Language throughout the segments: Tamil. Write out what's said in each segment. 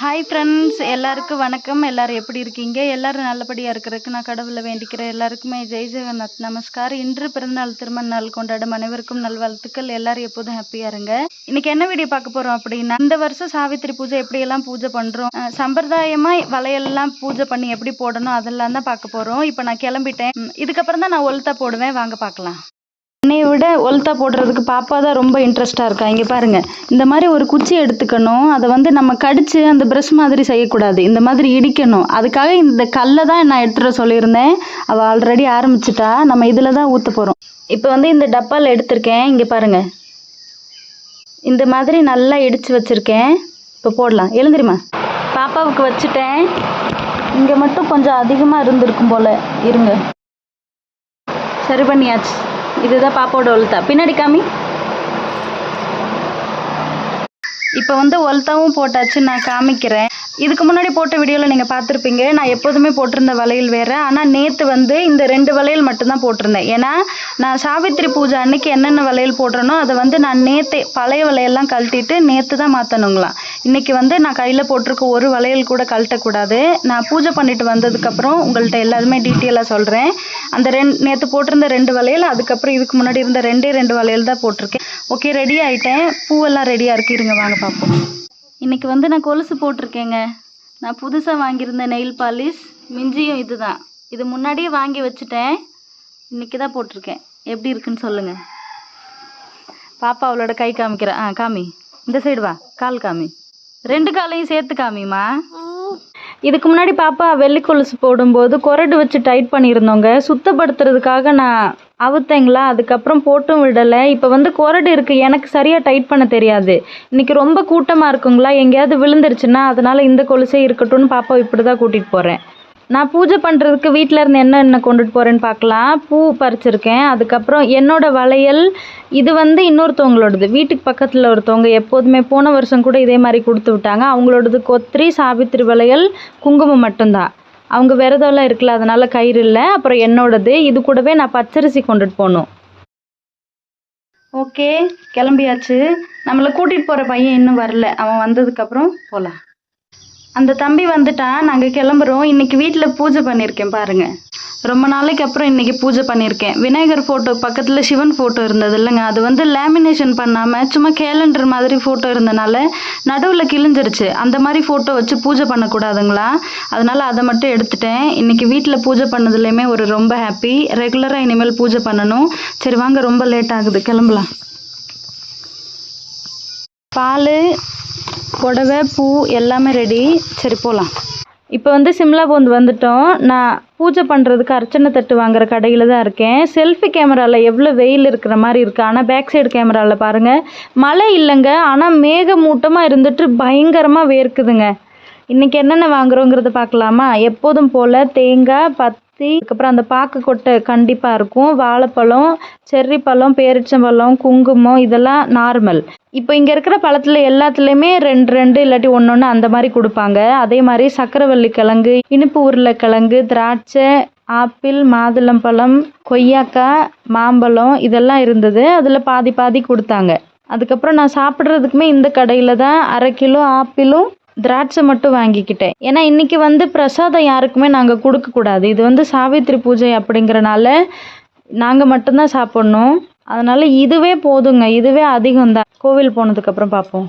ஹாய் ஃப்ரெண்ட்ஸ் எல்லாருக்கும் வணக்கம். எல்லாரும் எப்படி இருக்கீங்க? எல்லாரும் நல்லபடியாக இருக்கிறதுக்கு நான் கடவுளை வேண்டிக்கிறேன். எல்லாருக்குமே ஜெய் ஜெகநாத். நமஸ்கார். இன்று பிறந்தநாள் திருமண நாள் கொண்டாடும் அனைவருக்கும் நல்வாழ்த்துக்கள். எல்லாரும் எப்போதும் ஹாப்பியாக இருங்க. இன்னைக்கு என்ன வீடியோ பார்க்க போகிறோம் அப்படின்னா இந்த வருஷம் சாவித்திரி பூஜை எப்படியெல்லாம் பூஜை பண்ணுறோம் சம்பிரதாயமாக வளையல்லாம் பூஜை பண்ணி எப்படி போடணும் அதெல்லாம் தான் பார்க்க போகிறோம் இப்போ நான் கிளம்பிட்டேன். இதுக்கப்புறம் தான் நான் ஒழுத்தா போடுவேன். வாங்க பார்க்கலாம். என்னைய விட ஒல்த்தா போடுறதுக்கு பாப்பா தான் ரொம்ப இன்ட்ரெஸ்டாக இருக்கா? இங்கே பாருங்க. இந்த மாதிரி ஒரு குச்சி எடுத்துக்கணும். அதை வந்து நம்ம கடிச்சு அந்த ப்ரஷ் மாதிரி செய்யக்கூடாது. இந்த மாதிரி இடிக்கணும். அதுக்காக இந்த கல்லை தான் நான் எடுத்துகிட்டு சொல்லியிருந்தேன். அவள் ஆல்ரெடி ஆரம்பிச்சிட்டா. நம்ம இதில் தான் ஊற்ற போகிறோம் இப்போ வந்து இந்த டப்பாவில் எடுத்திருக்கேன். இங்கே பாருங்க. இந்த மாதிரி நல்லா இடித்து வச்சுருக்கேன். இப்போ போடலாம். எழுந்திரிமா பாப்பாவுக்கு வச்சுட்டேன். இங்கே மட்டும் கொஞ்சம் அதிகமாக இருந்திருக்கும் போல். இருங்க. சரி பண்ணியாச்சு. இதுதான் பாப்பாவோட ஒழுத்தா பின்னாடி காமி. இப்போ வந்து ஒல்தாவும் போட்டாச்சு நான் காமிக்கிறேன். இதுக்கு முன்னாடி போட்ட வீடியோவில் நீங்கள் பார்த்துருப்பீங்க. நான் எப்போதுமே போட்டிருந்த வளையல் வேறு. ஆனால் நேற்று வந்து இந்த ரெண்டு வளையல் மட்டும்தான் போட்டிருந்தேன். ஏன்னா நான் சாவித்திரி பூஜை அன்னைக்கு என்னென்ன வளையல் போடுறேனோ அதை வந்து நான் நேற்றே பழைய வளையல்லாம் கழட்டிட்டு நேற்று தான் மாற்றணுங்களாம் இன்றைக்கி வந்து நான் கையில் போட்டிருக்க ஒரு வளையல் கூட கழட்டக்கூடாது. நான் பூஜை பண்ணிட்டு வந்ததுக்கப்புறம் உங்கள்கிட்ட எல்லாருமே டீட்டெயிலாக சொல்கிறேன் அந்த ரெண்டு நேற்று போட்டிருந்த ரெண்டு வளையல் அதுக்கப்புறம் இதுக்கு முன்னாடி இருந்த ரெண்டே ரெண்டு வளையல் தான் போட்டிருக்கேன். ஓகே ரெடி ஆகிட்டேன் பூவெல்லாம் ரெடியாக இருக்கு. இருங்க வாங்க பார்ப்போம். இன்னைக்கு வந்து நான் கொலுசு போட்டிருக்கேங்க. நான் புதுசாக வாங்கியிருந்த நெயில் பாலிஷ் மிஞ்சியும் இதுதான். இது முன்னாடியே வாங்கி வச்சுட்டேன். இன்னைக்கு தான் போட்டிருக்கேன். எப்படி இருக்குன்னு சொல்லுங்க. பாப்பா அவளோட கை காமிக்கிற. ஆ காமி. இந்த சைடு வா. கால் காமி. ரெண்டு காலையும் சேர்த்து காமிமா இதுக்கு முன்னாடி பாப்பா வெள்ளி கொலுசு போடும்போது கொரடு வச்சு டைட் பண்ணியிருந்தோங்க. சுத்தப்படுத்துறதுக்காக நான் அவுத்தேங்களா? அதுக்கப்புறம் போட்டும் விடலை. இப்போ வந்து கொரடு இருக்குது எனக்கு சரியாக டைட் பண்ண தெரியாது. இன்னைக்கு ரொம்ப கூட்டமாக இருக்குங்களா? எங்கேயாவது விழுந்துருச்சுன்னா அதனால் இந்த கொலுசே இருக்கட்டும்னு பாப்பா இப்படி தான் கூட்டிகிட்டு போகிறேன் நான் பூஜை பண்ணுறதுக்கு வீட்டில் இருந்து என்ன என்ன கொண்டுட்டு போகிறேன்னு பார்க்கலாம் பூ பறிச்சிருக்கேன். அதுக்கப்புறம் என்னோடய வளையல் இது வந்து இன்னொருத்தவங்களோடது. வீட்டுக்கு பக்கத்தில் ஒருத்தவங்க எப்போதுமே போன வருஷம் கூட இதே மாதிரி கொடுத்து விட்டாங்க. அவங்களோடது கொத்திரி சாவித்திரி வளையல் குங்குமம் மட்டும்தான். அவங்க விரதம்லாம் இருக்குல்ல அதனால் கயிறு இல்லை. அப்புறம் என்னோடது இது கூடவே நான் பச்சரிசி கொண்டுட்டு போகணும். ஓகே கிளம்பியாச்சு. நம்மளை கூட்டிகிட்டு போகிற பையன் இன்னும் வரல. அவன் வந்ததுக்கப்புறம் போகலாம் அந்த தம்பி வந்துட்டான் நாங்கள் கிளம்புறோம். இன்னைக்கு வீட்டில் பூஜை பண்ணியிருக்கேன் பாருங்க. ரொம்ப நாளைக்கு அப்புறம் இன்னைக்கு பூஜை பண்ணியிருக்கேன் விநாயகர் ஃபோட்டோ பக்கத்தில் சிவன் ஃபோட்டோ இருந்தது இல்லைங்க. அது வந்து லேமினேஷன் பண்ணாமல் சும்மா கேலண்டர் மாதிரி ஃபோட்டோ இருந்தனால நடுவில் கிழிஞ்சிருச்சு. அந்த மாதிரி ஃபோட்டோ வச்சு பூஜை பண்ணக்கூடாதுங்களா? அதனால் அதை மட்டும் எடுத்துட்டேன். இன்னைக்கு வீட்டில் பூஜை பண்ணதுலேயுமே ஒரு ரொம்ப ஹாப்பி ரெகுலராக இனிமேல் பூஜை பண்ணணும். சரி வாங்க ரொம்ப லேட் ஆகுது. கிளம்பலாம். பால் புடவை பூ எல்லாமே ரெடி சரி போகலாம் இப்போ வந்து சிம்லா பூந்து வந்துட்டோம். நான் பூஜை பண்ணுறதுக்கு அர்ச்சனை தட்டு வாங்குற கடையில் தான் இருக்கேன். செல்ஃபி கேமராவில் எவ்வளோ வெயில் இருக்கிற மாதிரி இருக்குது ஆனால் பேக் சைடு கேமராவில் பாருங்கள் மழை இல்லைங்க. ஆனால் மேகமூட்டமாக இருந்துட்டு பயங்கரமாக வேர்க்குதுங்க. இன்றைக்கி என்னென்ன வாங்குறோங்கிறத பார்க்கலாமா? எப்போதும் போல் தேங்காய் பத் பத்தி அதுக்கப்புறம் அந்த பாக்கு கொட்டை கண்டிப்பாக இருக்கும். வாழைப்பழம் செர்ரி பழம் பேரிச்சம்பழம் குங்குமம் இதெல்லாம் நார்மல் இப்போ இங்கே இருக்கிற பழத்தில் எல்லாத்துலேயுமே ரெண்டு ரெண்டு இல்லாட்டி ஒன்று ஒன்று அந்த மாதிரி கொடுப்பாங்க. அதே மாதிரி சக்கரவள்ளி கிழங்கு இனிப்பு உருளைக்கிழங்கு திராட்சை ஆப்பிள் மாதுளம்பழம் கொய்யாக்காய் மாம்பழம் இதெல்லாம் இருந்தது. அதில் பாதி பாதி கொடுத்தாங்க. அதுக்கப்புறம் நான் சாப்பிட்றதுக்குமே இந்த கடையில் தான் அரை கிலோ ஆப்பிளும் திராட்சை மட்டும் வாங்கிக்கிட்டேன். ஏன்னா இன்னைக்கு வந்து பிரசாதம் யாருக்குமே நாங்கள் கொடுக்கக்கூடாது. இது வந்து சாவித்திரி பூஜை அப்படிங்கிறனால நாங்கள் மட்டும்தான் சாப்பிட்ணும். அதனால இதுவே போதுங்க. இதுவே அதிகம்தான். கோவில் போனதுக்கப்புறம் பார்ப்போம்.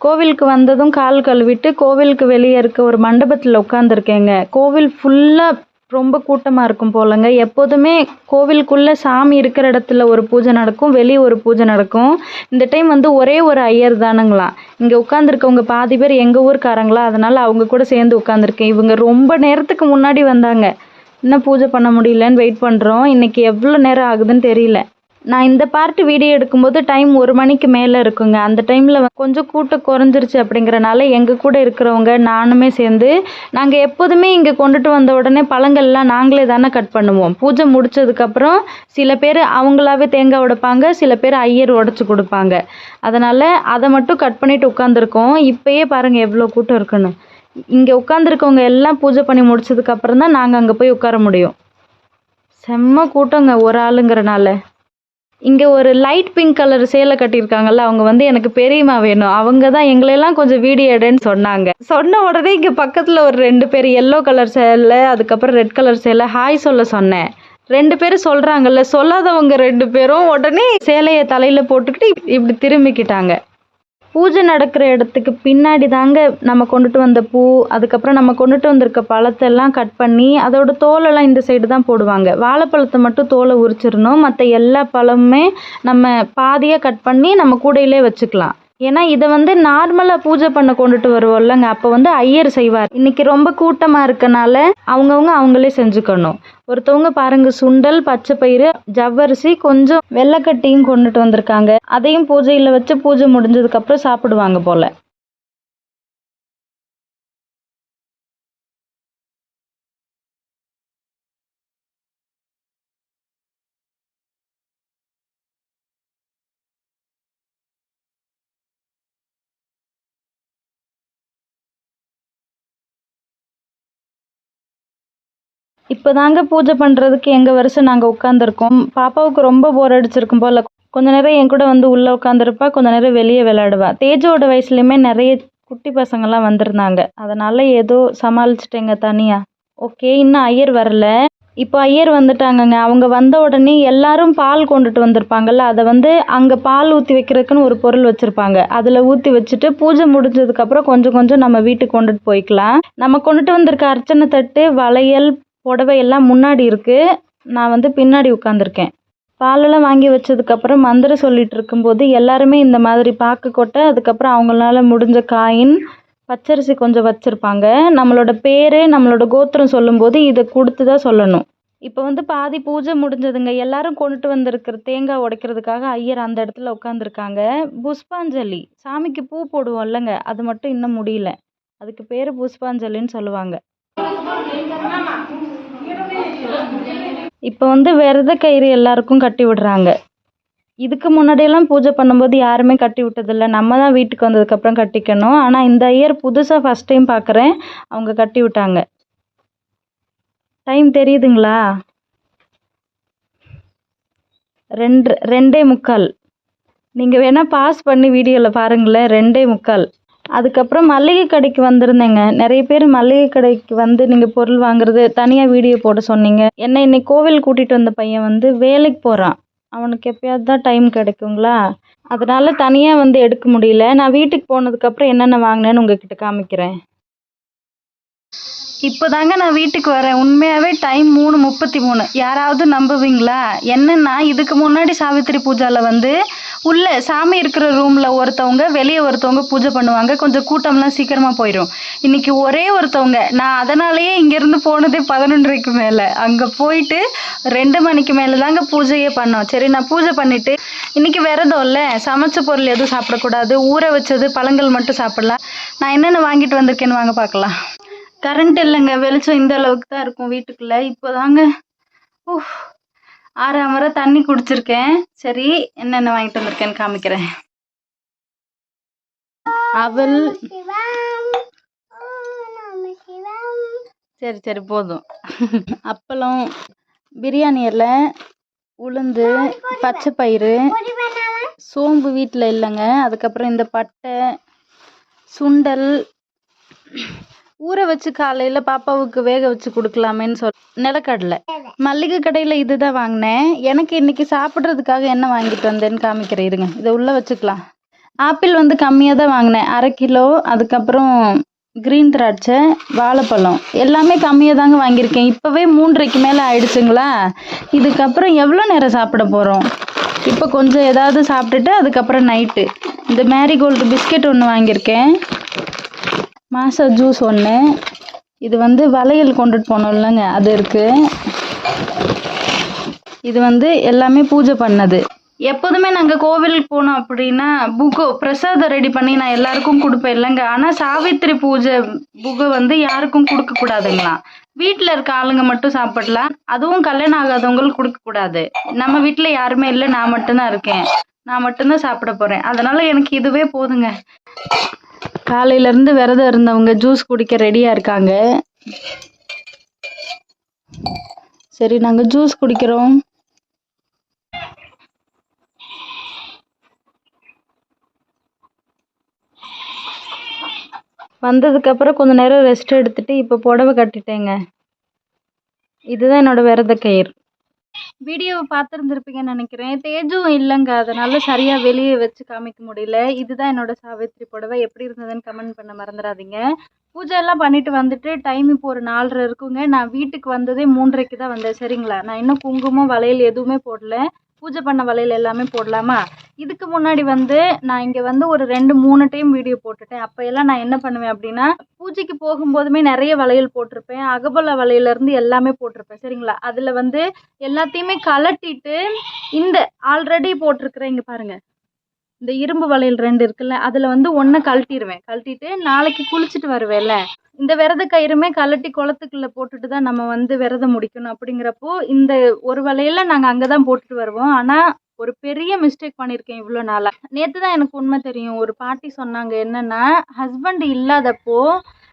கோவிலுக்கு வந்ததும் கால் கழுவிட்டு கோவிலுக்கு வெளியே இருக்க ஒரு மண்டபத்தில் உட்காந்துருக்கேங்க கோவில் ஃபுல்லாக ரொம்ப கூட்டமாக இருக்கும் போலங்க. எப்போதுமே கோவிலுக்குள்ளே சாமி இருக்கிற இடத்துல ஒரு பூஜை நடக்கும் வெளியே ஒரு பூஜை நடக்கும். இந்த டைம் வந்து ஒரே ஒரு ஐயர் தானுங்களா. இங்கே உட்காந்துருக்கவங்க பாதி பேர் எங்கள் ஊருக்காரங்களா? அதனால் அவங்க கூட சேர்ந்து உட்காந்துருக்கேன் இவங்க ரொம்ப நேரத்துக்கு முன்னாடி வந்தாங்க. இன்னும் பூஜை பண்ண முடியலன்னு வெயிட் பண்ணுறோம் இன்றைக்கி எவ்வளோ நேரம் ஆகுதுன்னு தெரியல. நான் இந்த பார்ட் வீடியோ எடுக்கும்போது டைம் ஒரு மணிக்கு மேலே இருக்குங்க. அந்த டைமில் கொஞ்சம் கூட்டம் குறைஞ்சிருச்சு அப்படிங்கிறனால எங்கள் கூட இருக்கிறவங்க நானுமே சேர்ந்து நாங்கள் எப்போதுமே இங்கே கொண்டுட்டு வந்த உடனே பழங்கள்லாம் நாங்களே தானே கட் பண்ணுவோம். பூஜை முடிச்சதுக்கப்புறம் சில பேர் அவங்களாவே தேங்காய் உடைப்பாங்க சில பேர் ஐயர் உடச்சி கொடுப்பாங்க. அதனால் அதை மட்டும் கட் பண்ணிவிட்டு உட்காந்துருக்கோம் இப்போயே பாருங்கள் எவ்வளோ கூட்டம் இருக்குன்னு. இங்கே உட்காந்துருக்கவங்க எல்லாம் பூஜை பண்ணி முடிச்சதுக்கப்புறம் தான் நாங்கள் அங்கே போய் உட்கார முடியும். செம்ம கூட்டங்க ஒரு ஆளுங்கிறனால. இங்கே ஒரு லைட் பிங்க் கலர் சேலை கட்டியிருக்காங்கல்ல அவங்க வந்து எனக்கு பெரியம்மா வேணும். அவங்க தான் எங்களையெல்லாம் கொஞ்சம் வீடியோ எடுன்னு சொன்னாங்க. சொன்ன உடனே இங்கே பக்கத்தில் ஒரு ரெண்டு பேர் எல்லோ கலர் சேலை அதுக்கப்புறம் ரெட் கலர் சேலை ஹாய் சொல்ல சொன்னேன். ரெண்டு பேரும் சொல்கிறாங்கல்ல சொல்லாதவங்க ரெண்டு பேரும் உடனே சேலையை தலையில் போட்டுக்கிட்டு இப்படி திரும்பிக்கிட்டாங்க. பூஜை நடக்கிற இடத்துக்கு பின்னாடி தாங்க நம்ம கொண்டுட்டு வந்த பூ அதுக்கப்புறம் நம்ம கொண்டுட்டு வந்திருக்க பழத்தெல்லாம் கட் பண்ணி அதோட தோலெல்லாம் இந்த சைடு தான் போடுவாங்க. வாழைப்பழத்தை மட்டும் தோலை உரிச்சிடணும். மற்ற எல்லா பழமுமே நம்ம பாதியாக கட் பண்ணி நம்ம கூடையிலே வச்சுக்கலாம். ஏன்னா இதை வந்து நார்மலாக பூஜை பண்ண கொண்டுட்டு வருவோம்லங்க. அப்போ வந்து ஐயர் செய்வார். இன்னைக்கு ரொம்ப கூட்டமாக இருக்கனால அவங்கவுங்க அவங்களே செஞ்சுக்கணும். ஒருத்தவங்க பாருங்க சுண்டல் பச்சை பயிறு ஜவ்வரிசி கொஞ்சம் வெள்ளைக்கட்டியும் கொண்டுட்டு வந்திருக்காங்க. அதையும் பூஜையில் வச்சு பூஜை முடிஞ்சதுக்கப்புறம் சாப்பிடுவாங்க போல. இப்போதாங்க பூஜை பண்ணுறதுக்கு எங்கள் வருஷம் நாங்கள் உட்காந்துருக்கோம் பாப்பாவுக்கு ரொம்ப போர் அடிச்சிருக்கும் போல். கொஞ்ச நேரம் என் கூட வந்து உள்ளே உட்காந்துருப்பா கொஞ்ச நேரம் வெளியே விளையாடுவா. தேஜோட வயசுலையுமே நிறைய குட்டி பசங்கள்லாம் வந்திருந்தாங்க. அதனால் ஏதோ சமாளிச்சிட்டேங்க தனியாக ஓகே இன்னும் ஐயர் வரல. இப்போ ஐயர் வந்துட்டாங்கங்க. அவங்க வந்த உடனே எல்லாரும் பால் கொண்டுட்டு வந்திருப்பாங்கல்ல அதை வந்து அங்கே பால் ஊற்றி வைக்கிறதுக்குன்னு ஒரு பொருள் வச்சுருப்பாங்க. அதில் ஊற்றி வச்சுட்டு பூஜை முடிஞ்சதுக்கப்புறம் கொஞ்சம் கொஞ்சம் நம்ம வீட்டுக்கு கொண்டுட்டு போய்க்கலாம். நம்ம கொண்டுட்டு வந்திருக்க அர்ச்சனை தட்டு வளையல் புடவை எல்லாம் முன்னாடி இருக்குது நான் வந்து பின்னாடி உட்காந்துருக்கேன் பாலெல்லாம் வாங்கி வச்சதுக்கப்புறம் மந்திரம் சொல்லிகிட்டு இருக்கும்போது எல்லாருமே இந்த மாதிரி பாக்கு கொட்டை அதுக்கப்புறம் அவங்களால முடிஞ்ச காயின் பச்சரிசி கொஞ்சம் வச்சுருப்பாங்க. நம்மளோட பேர் நம்மளோட கோத்திரம் சொல்லும்போது இதை கொடுத்து தான் சொல்லணும். இப்போ வந்து பாதி பூஜை முடிஞ்சதுங்க. எல்லாரும் கொண்டுட்டு வந்திருக்கிற தேங்காய் உடைக்கிறதுக்காக ஐயர் அந்த இடத்துல உட்காந்துருக்காங்க புஷ்பாஞ்சலி. சாமிக்கு பூ போடுவோம் இல்லைங்க அது மட்டும் இன்னும் முடியல. அதுக்கு பேர் புஷ்பாஞ்சலின்னு சொல்லுவாங்க. இப்போ வந்து விரத கயிறு எல்லாருக்கும் கட்டி விடுறாங்க. இதுக்கு முன்னாடியெல்லாம் பூஜை பண்ணும்போது யாருமே கட்டி விட்டதில்ல. நம்ம தான் வீட்டுக்கு வந்ததுக்கப்புறம் கட்டிக்கணும். ஆனால் இந்த இயர் புதுசாக ஃபஸ்ட் டைம் பார்க்குறேன் அவங்க கட்டி விட்டாங்க. டைம் தெரியுதுங்களா? ரெண்டு ரெண்டே முக்கால். நீங்கள் வேணால் பாஸ் பண்ணி வீடியோவில் பாருங்களேன். ரெண்டே முக்கால். அதுக்கப்புறம் மளிகை கடைக்கு வந்திருந்தேங்க. நிறைய பேர் மளிகை கடைக்கு வந்து நீங்கள் பொருள் வாங்குறது தனியாக வீடியோ போட சொன்னீங்க. என்ன இன்னைக்கு கோவில் கூட்டிகிட்டு வந்த பையன் வந்து வேலைக்கு போகிறான் அவனுக்கு எப்பயாவது தான் டைம் கிடைக்குங்களா? அதனால் தனியாக வந்து எடுக்க முடியல. நான் வீட்டுக்கு போனதுக்கப்புறம் என்னென்ன வாங்கினேன்னு உங்ககிட்ட காமிக்கிறேன். இப்போதாங்க நான் வீட்டுக்கு வரேன். உண்மையாகவே டைம் மூணு முப்பத்தி மூணு. யாராவது நம்புவீங்களா? என்னன்னா இதுக்கு முன்னாடி சாவித்திரி பூஜாவில் வந்து உள்ள சாமி இருக்கிற ரூமில் ஒருத்தவங்க வெளியே ஒருத்தவங்க பூஜை பண்ணுவாங்க. கொஞ்சம் கூட்டம்லாம் சீக்கிரமாக போயிடும் இன்னைக்கு ஒரே ஒருத்தவங்க. நான் அதனாலேயே இங்கேருந்து போனதே பதினொன்றரைக்கு மேலே. அங்கே போயிட்டு ரெண்டு மணிக்கு மேலே தாங்க பூஜையே பண்ணோம். சரி நான் பூஜை பண்ணிட்டு இன்னைக்கு விரதம் இல்லை. சமைச்ச பொருள் எதுவும் சாப்பிடக்கூடாது. ஊற வச்சது பழங்கள் மட்டும் சாப்பிடலாம். நான் என்னென்ன வாங்கிட்டு வந்திருக்கேன்னு வாங்க பார்க்கலாம். கரண்ட் இல்லைங்க. வெளிச்சம் இந்த அளவுக்கு தான் இருக்கும் வீட்டுக்குள்ள. இப்போதாங்க. ஊஃப் ஆறு முறை தண்ணி குடிச்சிருக்கேன். சரி என்னென்ன வாங்கிட்டு வந்திருக்கேன்னு காமிக்கிறேன். அவல். சரி சரி போதும். அப்பளம் பிரியாணி இலை உளுந்து பச்சை பயிறு சோம்பு வீட்டில் இல்லைங்க. அதுக்கப்புறம் இந்த பட்டை சுண்டல் ஊற வச்சு காலையில் பாப்பாவுக்கு வேக வச்சு கொடுக்கலாமேன்னு சொல் நிலக்கடலை. மல்லிகை கடையில் இதுதான் வாங்கினேன். எனக்கு இன்னைக்கு சாப்பிட்றதுக்காக என்ன வாங்கிட்டு வந்தேன்னு காமிக்கிறேன் இருங்க. இதை உள்ளே வச்சுக்கலாம். ஆப்பிள் வந்து கம்மியாக தான் வாங்கினேன். அரை கிலோ அதுக்கப்புறம் கிரீன் திராட்சை வாழைப்பழம். எல்லாமே கம்மியாக தாங்க வாங்கியிருக்கேன். இப்போவே மூன்றரைக்கு மேலே ஆயிடுச்சுங்களா? இதுக்கப்புறம் எவ்வளோ நேரம் சாப்பிட போகிறோம் இப்போ கொஞ்சம் ஏதாவது சாப்பிட்டுட்டு அதுக்கப்புறம் நைட்டு. இந்த மேரிகோல்டு பிஸ்கெட் ஒன்று வாங்கியிருக்கேன். மாசா ஜூஸ் ஒன்று இது வந்து வளையல் கொண்டுட்டு போனோம் இல்லைங்க அது இருக்குது இது வந்து எல்லாமே பூஜை பண்ணது. எப்போதுமே நாங்கள் கோவிலுக்கு போனோம் அப்படின்னா புக்கு பிரசாதம் ரெடி பண்ணி நான் எல்லாருக்கும் கொடுப்பேன் இல்லைங்க. ஆனால் சாவித்திரி பூஜை புக்கை வந்து யாருக்கும் கொடுக்கக்கூடாதுங்களாம் வீட்டில் இருக்க ஆளுங்க மட்டும் சாப்பிடலாம். அதுவும் கல்யாணம் ஆகாதவங்களுக்கு கொடுக்கக்கூடாது நம்ம வீட்டில் யாருமே இல்லை நான் மட்டும்தான் இருக்கேன். நான் மட்டும்தான் சாப்பிட போகிறேன் அதனால் எனக்கு இதுவே போதுங்க. காலையிலேருந்து விரதம் இருந்தவங்க ஜூஸ் குடிக்க ரெடியாக இருக்காங்க. சரி நாங்கள் ஜூஸ் குடிக்கிறோம். வந்ததுக்கப்புறம் கொஞ்ச நேரம் ரெஸ்ட் எடுத்துட்டு இப்போ புடவை கட்டிட்டேங்க. இதுதான் என்னோட விரத கயிறு வீடியோவை பார்த்துருந்துருப்பீங்கன்னு நினைக்கிறேன். தேஜும் இல்லைங்க. அதனால சரியாக வெளியே வச்சு காமிக்க முடியல. இதுதான் என்னோட சாவித்திரி புடவை. எப்படி இருந்ததுன்னு கமெண்ட் பண்ண மறந்துடாதீங்க பூஜை எல்லாம் பண்ணிட்டு வந்துட்டு டைம் இப்போ ஒரு நாலரை இருக்குங்க. நான் வீட்டுக்கு வந்ததே மூன்றரைக்கு தான் வந்தேன். சரிங்களா? நான் இன்னும் குங்குமம் வளையல் எதுவுமே போடல. பூஜை பண்ண வளையல் எல்லாமே போடலாமா? இதுக்கு முன்னாடி வந்து நான் இங்கே வந்து ஒரு ரெண்டு மூணு டைம் வீடியோ போட்டுட்டேன். அப்போ எல்லாம் நான் என்ன பண்ணுவேன் அப்படின்னா பூஜைக்கு போகும்போதுமே நிறைய வளையல் போட்டிருப்பேன். அகபல வலையிலேருந்து எல்லாமே போட்டிருப்பேன். சரிங்களா? அதில் வந்து எல்லாத்தையுமே கலட்டிட்டு இந்த ஆல்ரெடி போட்டிருக்கிறேன் இங்கே பாருங்கள் இந்த இரும்பு வளையல் ரெண்டு இருக்குல்ல அதில் வந்து ஒன்றை கழட்டிடுவேன் கழட்டிட்டு நாளைக்கு குளிச்சுட்டு வருவேன்ல. இந்த விரத கயிறுமே கழட்டி குளத்துக்குள்ளே போட்டுட்டு தான் நம்ம வந்து விரதம் முடிக்கணும். அப்படிங்கிறப்போ இந்த ஒரு வளையல நாங்கள் அங்கே தான் போட்டுட்டு வருவோம். ஆனால் ஒரு பெரிய மிஸ்டேக் பண்ணியிருக்கேன் இவ்வளோ நாளாக நேற்று தான் எனக்கு உண்மை தெரியும். ஒரு பாட்டி சொன்னாங்க என்னென்னா ஹஸ்பண்ட் இல்லாதப்போ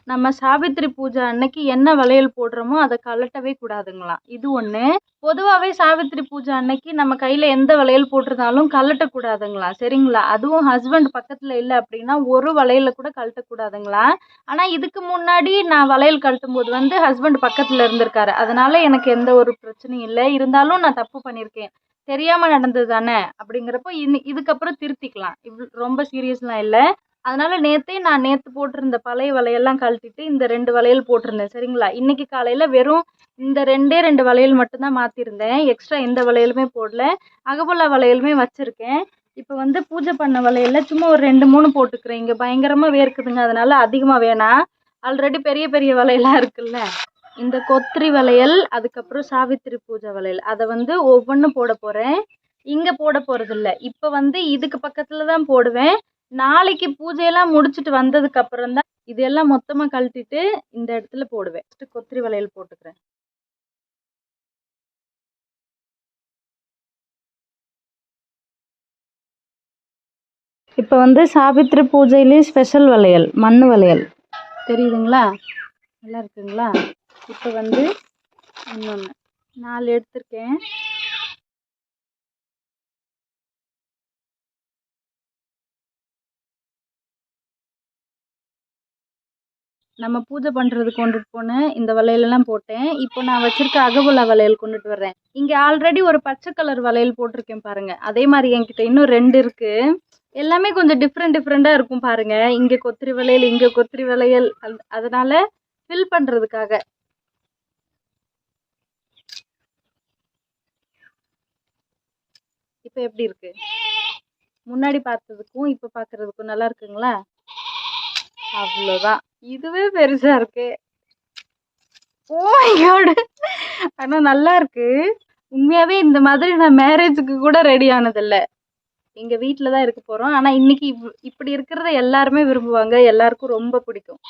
நம்ம சாவித்திரி பூஜை அன்னைக்கு என்ன வளையல் போடுறோமோ அதை கழட்டவே கூடாதுங்களாம். இது ஒன்று பொதுவாகவே சாவித்திரி பூஜை அன்னைக்கு நம்ம கையில் எந்த வளையல் போட்டிருந்தாலும் கழட்டக்கூடாதுங்களா சரிங்களா? அதுவும் ஹஸ்பண்ட் பக்கத்தில் இல்லை அப்படின்னா ஒரு வளையல கூட கழட்டக்கூடாதுங்களா ஆனால் இதுக்கு முன்னாடி நான் வளையல் கழட்டும் போது வந்து ஹஸ்பண்ட் பக்கத்தில் இருந்திருக்காரு. அதனால எனக்கு எந்த ஒரு பிரச்சனையும் இல்லை. இருந்தாலும் நான் தப்பு பண்ணியிருக்கேன் தெரியாமல் நடந்தது தானே அப்படிங்கிறப்போ இனி இதுக்கப்புறம் திருத்திக்கலாம். இவ் ரொம்ப சீரியஸ்லாம் இல்லை. அதனால நேற்றே நான் நேற்று போட்டிருந்த பழைய வளையல்லாம் கழட்டிட்டு இந்த ரெண்டு வளையல் போட்டிருந்தேன் சரிங்களா? இன்னைக்கு காலையில் வெறும் இந்த ரெண்டே ரெண்டு வளையல் மட்டும்தான் மாற்றிருந்தேன் எக்ஸ்ட்ரா எந்த வளையலுமே போடல. அகபுல்லா வளையலுமே வச்சுருக்கேன். இப்போ வந்து பூஜை பண்ண வளையல்ல சும்மா ஒரு ரெண்டு மூணு போட்டுக்கிறேன். இங்கே பயங்கரமாக வேர்க்குதுங்க. அதனால அதிகமாக வேணாம் ஆல்ரெடி பெரிய பெரிய வளையலாம் இருக்குல்ல? இந்த கொத்திரி வளையல் அதுக்கப்புறம் சாவித்திரி பூஜை வளையல் அதை வந்து ஒவ்வொன்றும் போட போகிறேன் இங்கே போட போகிறதில்ல இப்போ வந்து இதுக்கு பக்கத்தில் தான் போடுவேன். நாளைக்கு பூஜையெல்லாம் முடிச்சுட்டு வந்ததுக்கு அப்புறம் தான் இதெல்லாம் மொத்தமாக கழட்டிட்டு இந்த இடத்துல போடுவேன். ஃபஸ்ட்டு கொத்திரி வளையல் போட்டுக்கிறேன். இப்போ வந்து சாவித்திரி பூஜையிலேயே ஸ்பெஷல் வளையல் மண் வளையல். தெரியுதுங்களா? நல்லா இருக்குங்களா? இப்போ வந்து இன்னொன்று நாலு எடுத்திருக்கேன். நம்ம பூஜை பண்ணுறதுக்கு கொண்டுட்டு போன இந்த வளையலெல்லாம் போட்டேன். இப்போ நான் வச்சுருக்க அகபுலா வளையல் கொண்டுட்டு வர்றேன். இங்கே ஆல்ரெடி ஒரு பச்சை கலர் வளையல் போட்டிருக்கேன் பாருங்கள் அதே மாதிரி என்கிட்ட இன்னும் ரெண்டு இருக்குது எல்லாமே கொஞ்சம் டிஃப்ரெண்ட் டிஃப்ரெண்ட்டாக இருக்கும் பாருங்கள் இங்கே கொத்திரி வளையல் இங்கே கொத்திரி வளையல். அது அதனால் ஃபில் பண்ணுறதுக்காக இப்போ எப்படி இருக்குது முன்னாடி பார்த்ததுக்கும் இப்போ பார்க்குறதுக்கும் நல்லா இருக்குங்களா? அவ்வளோதான் இதுவே பெருசாக இருக்கு. ஓ ஆனால் நல்லா இருக்கு. உண்மையாகவே இந்த மாதிரி நான் மேரேஜுக்கு கூட ரெடி ஆனதில்லை. எங்கள் வீட்டில் தான் இருக்க போகிறோம் ஆனால் இன்னைக்கு இவ் இப்படி இருக்கிறத எல்லாருமே விரும்புவாங்க. எல்லாருக்கும் ரொம்ப பிடிக்கும்.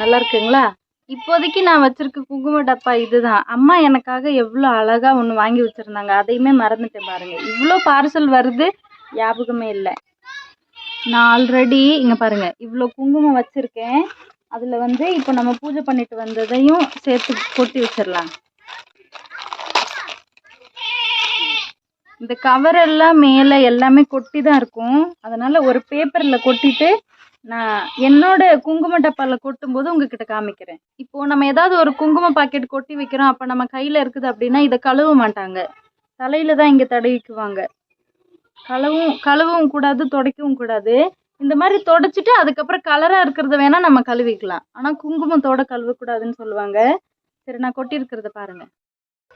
நல்லா இருக்குங்களா? இப்போதைக்கு நான் வச்சிருக்க குங்கும டப்பா இதுதான். அம்மா எனக்காக எவ்வளோ அழகா ஒன்று வாங்கி வச்சிருந்தாங்க. அதையுமே மறந்துட்டேன் பாருங்க. இவ்வளோ பார்சல் வருது ஞாபகமே இல்லை. நான் ஆல்ரெடி இங்கே பாருங்கள் இவ்வளோ குங்குமம் வச்சுருக்கேன். அதில் வந்து இப்போ நம்ம பூஜை பண்ணிட்டு வந்ததையும் சேர்த்து கொட்டி வச்சிடலாம். இந்த கவர் எல்லாம் மேலே எல்லாமே கொட்டி தான் இருக்கும். அதனால் ஒரு பேப்பரில் கொட்டிட்டு நான் என்னோட குங்கும டப்பாவில் கொட்டும்போது உங்ககிட்ட காமிக்கிறேன். இப்போ நம்ம ஏதாவது ஒரு குங்கும பாக்கெட் கொட்டி வைக்கிறோம். அப்போ நம்ம கையில் இருக்குது அப்படின்னா இதை கழுவ மாட்டாங்க. தலையில் தான் இங்கே தடவிக்குவாங்க. கழுவும் கழுவவும் கூடாது துடைக்கவும் கூடாது. இந்த மாதிரி தொடச்சிட்டு அதுக்கப்புறம் கலராக இருக்கிறத வேணால் நம்ம கழுவிக்கலாம். ஆனால் குங்குமத்தோட கழுவக்கூடாதுன்னு சொல்லுவாங்க. சரி நான் கொட்டியிருக்கிறத பாருங்கள்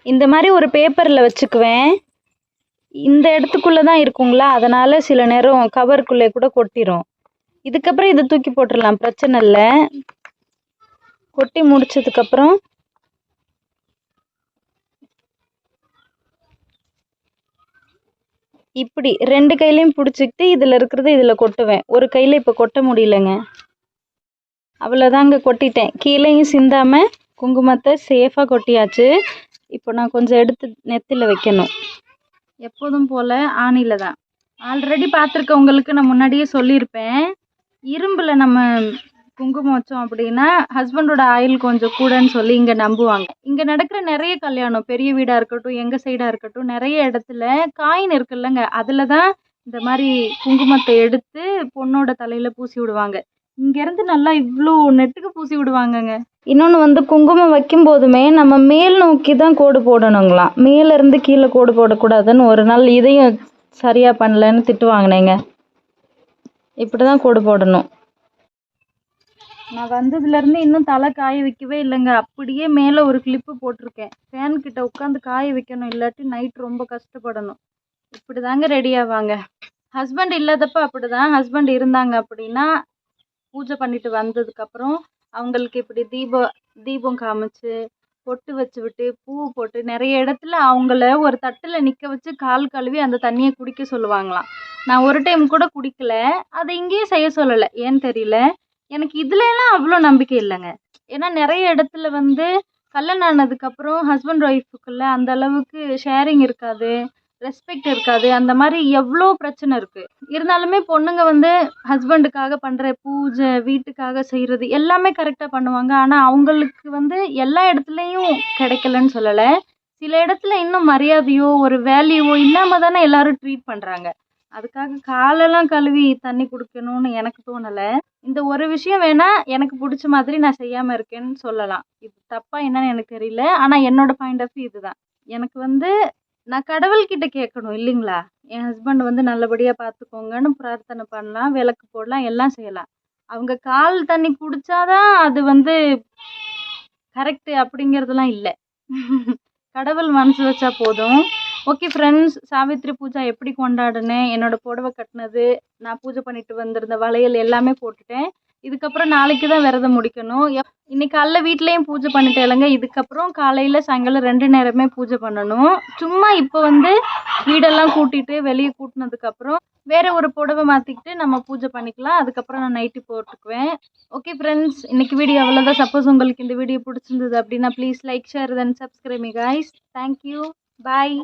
இந்த மாதிரி ஒரு பேப்பரில் வச்சுக்குவேன். இந்த இடத்துக்குள்ளே தான் இருக்குங்களா? அதனால் சில நேரம் கவருக்குள்ளே கூட கொட்டிடும் இதுக்கப்புறம் இதை தூக்கி போட்டுடலாம் பிரச்சனை இல்லை. கொட்டி முடிச்சதுக்கப்புறம் இப்படி ரெண்டு கையிலையும் பிடிச்சிக்கிட்டு இதில் இருக்கிறத இதில் கொட்டுவேன். ஒரு கையில் இப்போ கொட்ட முடியலங்க. அவ்வளோதாங்க கொட்டிட்டேன். கீழேயும் சிந்தாமல் குங்குமத்தை சேஃபாக கொட்டியாச்சு. இப்போ நான் கொஞ்சம் எடுத்து நெத்தியில் வைக்கணும். எப்போதும் போல் ஆணியில் தான். ஆல்ரெடி பார்த்துருக்கவங்களுக்கு நான் முன்னாடியே சொல்லியிருப்பேன். இரும்பில் நம்ம குங்குமம் வச்சோம் அப்படின்னா ஹஸ்பண்டோட ஆயில் கொஞ்சம் கூடன்னு சொல்லி இங்கே நம்புவாங்க. இங்கே நடக்கிற நிறைய கல்யாணம் பெரிய வீடாக இருக்கட்டும் எங்கள் சைடாக இருக்கட்டும் நிறைய இடத்துல காயின் இருக்குல்லங்க. அதில் தான் இந்த மாதிரி குங்குமத்தை எடுத்து பொண்ணோட தலையில் பூசி விடுவாங்க. இங்கேருந்து நல்லா இவ்வளோ நெட்டுக்கு பூசி விடுவாங்கங்க. இன்னொன்று வந்து குங்குமம் வைக்கும் போதுமே நம்ம மேல் நோக்கி தான் கோடு போடணுங்களாம் மேலேருந்து கீழே கோடு போடக்கூடாதுன்னு ஒரு நாள் இதையும் சரியாக பண்ணலன்னு திட்டு வாங்கினேங்க இப்படி தான் கோடு போடணும். நான் வந்ததுலேருந்து இன்னும் தலை காய வைக்கவே இல்லைங்க. அப்படியே மேலே ஒரு கிளிப்பு போட்டிருக்கேன். ஃபேன் கிட்ட உட்காந்து காய வைக்கணும். இல்லாட்டி நைட் ரொம்ப கஷ்டப்படணும். இப்படி தாங்க ரெடி ஆவாங்க. ஹஸ்பண்ட் இல்லாதப்ப அப்படி தான் ஹஸ்பண்ட் இருந்தாங்க அப்படின்னா பூஜை பண்ணிட்டு வந்ததுக்கப்புறம் அவங்களுக்கு இப்படி தீபம் தீபம் காமிச்சு பொட்டு வச்சு விட்டு பூ போட்டு நிறைய இடத்துல அவங்கள ஒரு தட்டில் நிற்க வச்சு கால் கழுவி அந்த தண்ணியை குடிக்க சொல்லுவாங்களாம். நான் ஒரு டைம் கூட குடிக்கல. அதை இங்கேயும் செய்ய சொல்லலை. ஏன்னு தெரியல. எனக்கு இதுல எல்லாம் அவ்வளோ நம்பிக்கை இல்லைங்க. ஏன்னா நிறைய இடத்துல வந்து கல்யாணம் ஆனதுக்கப்புறம் ஹஸ்பண்ட் ஒய்ஃபுக்குள்ள அந்த அளவுக்கு ஷேரிங் இருக்காது ரெஸ்பெக்ட் இருக்காது. அந்த மாதிரி எவ்வளோ பிரச்சனை இருக்குது இருந்தாலுமே பொண்ணுங்க வந்து ஹஸ்பண்டுக்காக பண்ணுற பூஜை வீட்டுக்காக செய்கிறது எல்லாமே கரெக்டாக பண்ணுவாங்க. ஆனால் அவங்களுக்கு வந்து எல்லா இடத்துலையும் கிடைக்கலன்னு சொல்லலை. சில இடத்துல இன்னும் மரியாதையோ ஒரு வேல்யூவோ இல்லாமல் தானே எல்லாரும் ட்ரீட் பண்ணுறாங்க அதுக்காக காலெல்லாம் கழுவி தண்ணி குடிக்கணும்னு எனக்கு தோணலை. இந்த ஒரு விஷயம் வேணால் எனக்கு பிடிச்ச மாதிரி நான் செய்யாமல் இருக்கேன்னு சொல்லலாம். இது தப்பாக என்னன்னு எனக்கு தெரியல. ஆனால் என்னோடய பாயிண்ட் ஆஃப் வியூ இதுதான். எனக்கு வந்து நான் கடவுள்கிட்ட கேட்கணும் இல்லைங்களா? என் ஹஸ்பண்ட் வந்து நல்லபடியாக பார்த்துக்கோங்கன்னு பிரார்த்தனை பண்ணலாம் விளக்கு போடலாம் எல்லாம் செய்யலாம். அவங்க கால் தண்ணி குடித்தாதான் அது வந்து கரெக்டு அப்படிங்கிறதுலாம் இல்லை. கடவுள் மனசு வச்சா போதும். ஓகே ஃப்ரெண்ட்ஸ் சாவித்ரி பூஜா எப்படி கொண்டாடினேன் என்னோட புடவை கட்டினது நான் பூஜை பண்ணிட்டு வந்திருந்த வளையல் எல்லாமே போட்டுட்டேன். இதுக்கப்புறம் நாளைக்கு தான் விரதம் முடிக்கணும். எப் இன்னைக்கு காலைல வீட்லேயும் பூஜை பண்ணிட்டேன் இல்லைங்க. இதுக்கப்புறம் காலையில் சாயங்காலம் ரெண்டு நேரமே பூஜை பண்ணணும். சும்மா இப்போ வந்து வீடெல்லாம் கூட்டிட்டு வெளியே கூட்டினதுக்கப்புறம் வேற ஒரு புடவை மாற்றிக்கிட்டு நம்ம பூஜை பண்ணிக்கலாம். அதுக்கப்புறம் நான் நைட்டு போட்டுக்குவேன். ஓகே ஃப்ரெண்ட்ஸ் இன்னைக்கு வீடியோ அவ்வளோதான் சப்போஸ் உங்களுக்கு இந்த வீடியோ பிடிச்சிருந்தது அப்படின்னா please like share then subscribe guys thank you bye